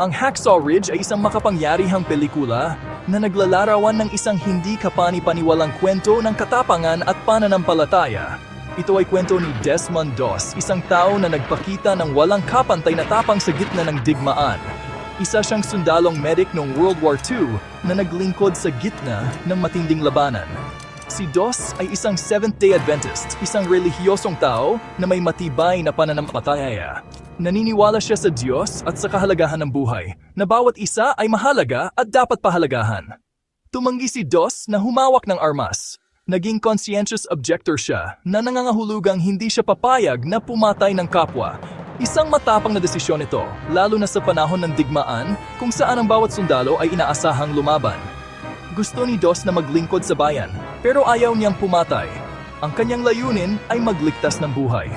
Ang Hacksaw Ridge ay isang makapangyarihang pelikula na naglalarawan ng isang hindi kapani-paniwalang kwento ng katapangan at pananampalataya. Ito ay kwento ni Desmond Doss, isang tao na nagpakita ng walang kapantay na tapang sa gitna ng digmaan. Isa siyang sundalong medic noong World War II na naglingkod sa gitna ng matinding labanan. Si Doss ay isang Seventh-day Adventist, isang relihiyosong tao na may matibay na pananampalataya. Naniniwala siya sa Diyos at sa kahalagahan ng buhay, na bawat isa ay mahalaga at dapat pahalagahan. Tumanggi si Doss na humawak ng armas. Naging conscientious objector siya na nangangahulugang hindi siya papayag na pumatay ng kapwa. Isang matapang na desisyon ito, lalo na sa panahon ng digmaan kung saan ang bawat sundalo ay inaasahang lumaban. Gusto ni Dos na maglingkod sa bayan, pero ayaw niyang pumatay. Ang kanyang layunin ay magligtas ng buhay.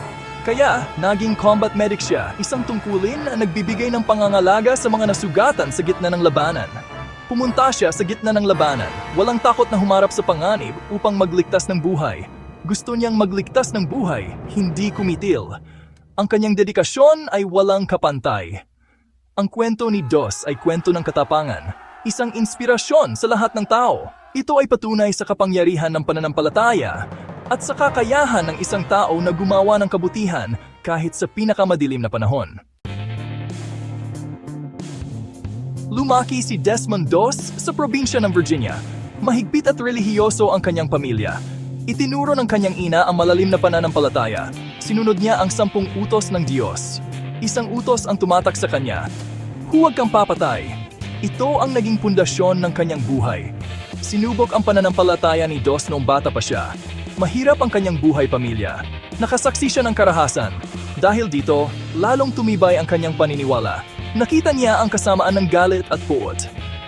Kaya, naging combat medic siya, isang tungkulin na nagbibigay ng pangangalaga sa mga nasugatan sa gitna ng labanan. Pumunta siya sa gitna ng labanan, walang takot na humarap sa panganib upang magligtas ng buhay. Gusto niyang magligtas ng buhay, hindi kumitil. Ang kanyang dedikasyon ay walang kapantay. Ang kwento ni Dos ay kwento ng katapangan, isang inspirasyon sa lahat ng tao. Ito ay patunay sa kapangyarihan ng pananampalataya at sa kakayahan ng isang tao na gumawa ng kabutihan kahit sa pinakamadilim na panahon. Lumaki si Desmond Doss sa probinsya ng Virginia. Mahigpit at relihiyoso ang kanyang pamilya. Itinuro ng kanyang ina ang malalim na pananampalataya. Sinunod niya ang sampung utos ng Diyos. Isang utos ang tumatak sa kanya. Huwag kang papatay. Ito ang naging pundasyon ng kanyang buhay. Sinubok ang pananampalataya ni Dos noong bata pa siya. Mahirap ang kanyang buhay pamilya. Nakasaksi siya ng karahasan. Dahil dito, lalong tumibay ang kanyang paniniwala. Nakita niya ang kasamaan ng galit at puot.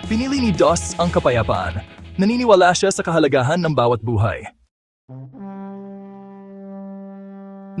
Pinili ni Dos ang kapayapaan. Naniniwala siya sa kahalagahan ng bawat buhay.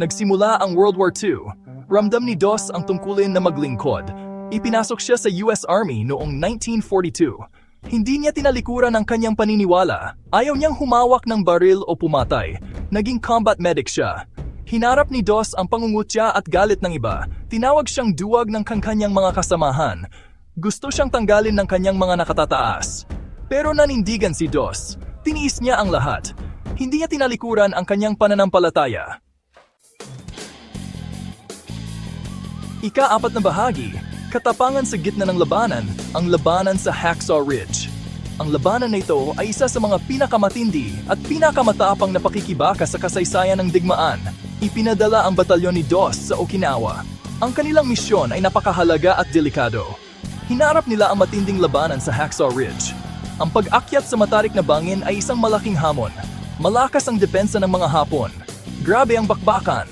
Nagsimula ang World War II. Ramdam ni Dos ang tungkulin na maglingkod. Ipinasok siya sa US Army noong 1942. Hindi niya tinalikuran ang kanyang paniniwala. Ayaw niyang humawak ng baril o pumatay. Naging combat medic siya. Hinarap ni Dos ang pangungutya at galit ng iba. Tinawag siyang duwag ng kanyang mga kasamahan. Gusto siyang tanggalin ng kanyang mga nakatataas. Pero nanindigan si Dos. Tiniis niya ang lahat. Hindi niya tinalikuran ang kanyang pananampalataya. Ika-apat na bahagi, katapangan sa gitna ng labanan, ang labanan sa Hacksaw Ridge. Ang labanan na ito ay isa sa mga pinakamatindi at pinakamatapang na pakikibaka sa kasaysayan ng digmaan. Ipinadala ang batalyon ni Dos sa Okinawa. Ang kanilang misyon ay napakahalaga at delikado. Hinarap nila ang matinding labanan sa Hacksaw Ridge. Ang pag-akyat sa matarik na bangin ay isang malaking hamon. Malakas ang depensa ng mga Hapon. Grabe ang bakbakan.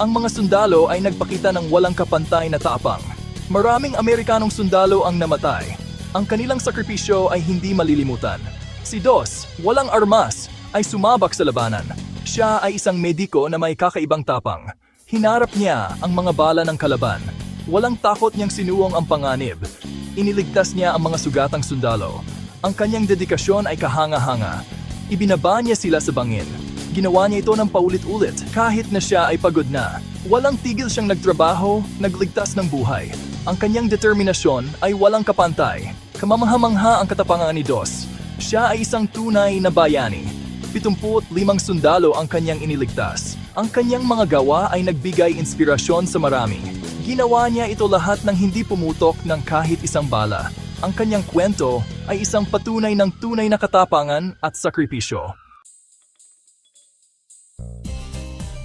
Ang mga sundalo ay nagpakita ng walang kapantay na tapang. Maraming Amerikanong sundalo ang namatay. Ang kanilang sakripisyo ay hindi malilimutan. Si Dos, walang armas, ay sumabak sa labanan. Siya ay isang mediko na may kakaibang tapang. Hinarap niya ang mga bala ng kalaban. Walang takot niyang sinuong ang panganib. Iniligtas niya ang mga sugatang sundalo. Ang kanyang dedikasyon ay kahanga-hanga. Ibinaba niya sila sa bangin. Ginawa niya ito ng paulit-ulit kahit na siya ay pagod na. Walang tigil siyang nagtrabaho, nagligtas ng buhay. Ang kanyang determinasyon ay walang kapantay. Kamamangha-mangha ang katapangan ni Dos. Siya ay isang tunay na bayani. 75 sundalo ang kanyang iniligtas. Ang kanyang mga gawa ay nagbigay inspirasyon sa marami. Ginawa niya ito lahat ng hindi pumutok ng kahit isang bala. Ang kanyang kwento ay isang patunay ng tunay na katapangan at sakripisyo.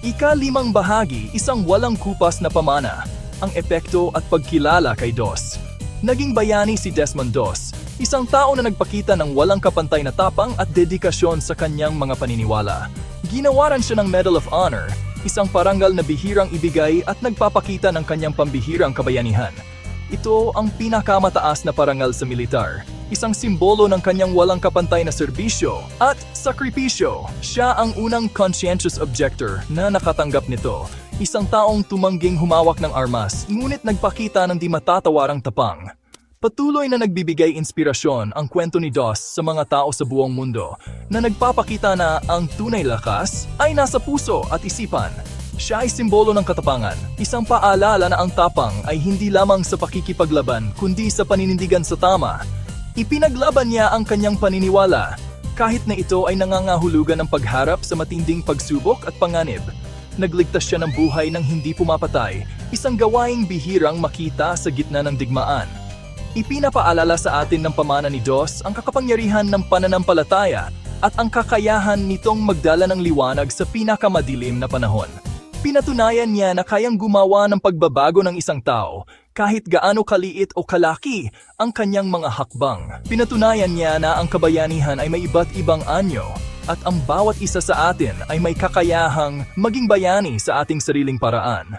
Ika-limang bahagi, isang walang kupas na pamana, ang epekto at pagkilala kay Dos. Naging bayani si Desmond Dos, isang tao na nagpakita ng walang kapantay na tapang at dedikasyon sa kanyang mga paniniwala. Ginawaran siya ng Medal of Honor, isang parangal na bihirang ibigay at nagpapakita ng kanyang pambihirang kabayanihan. Ito ang pinakamataas na parangal sa militar, isang simbolo ng kanyang walang kapantay na serbisyo at sakripisyo. Siya ang unang conscientious objector na nakatanggap nito, isang taong tumangging humawak ng armas ngunit nagpakita ng di matatawarang tapang. Patuloy na nagbibigay inspirasyon ang kwento ni Dos sa mga tao sa buong mundo na nagpapakita na ang tunay lakas ay nasa puso at isipan. Siya ay simbolo ng katapangan, isang paalala na ang tapang ay hindi lamang sa pakikipaglaban kundi sa paninindigan sa tama. Ipinaglaban niya ang kanyang paniniwala, kahit na ito ay nangangahulugan ng pagharap sa matinding pagsubok at panganib. Nagligtas siya ng buhay ng hindi pumapatay, isang gawaing bihirang makita sa gitna ng digmaan. Ipinapaalala sa atin ng pamana ni Diyos ang kakapangyarihan ng pananampalataya at ang kakayahan nitong magdala ng liwanag sa pinakamadilim na panahon. Pinatunayan niya na kayang gumawa ng pagbabago ng isang tao kahit gaano kaliit o kalaki ang kanyang mga hakbang. Pinatunayan niya na ang kabayanihan ay may iba't ibang anyo at ang bawat isa sa atin ay may kakayahang maging bayani sa ating sariling paraan.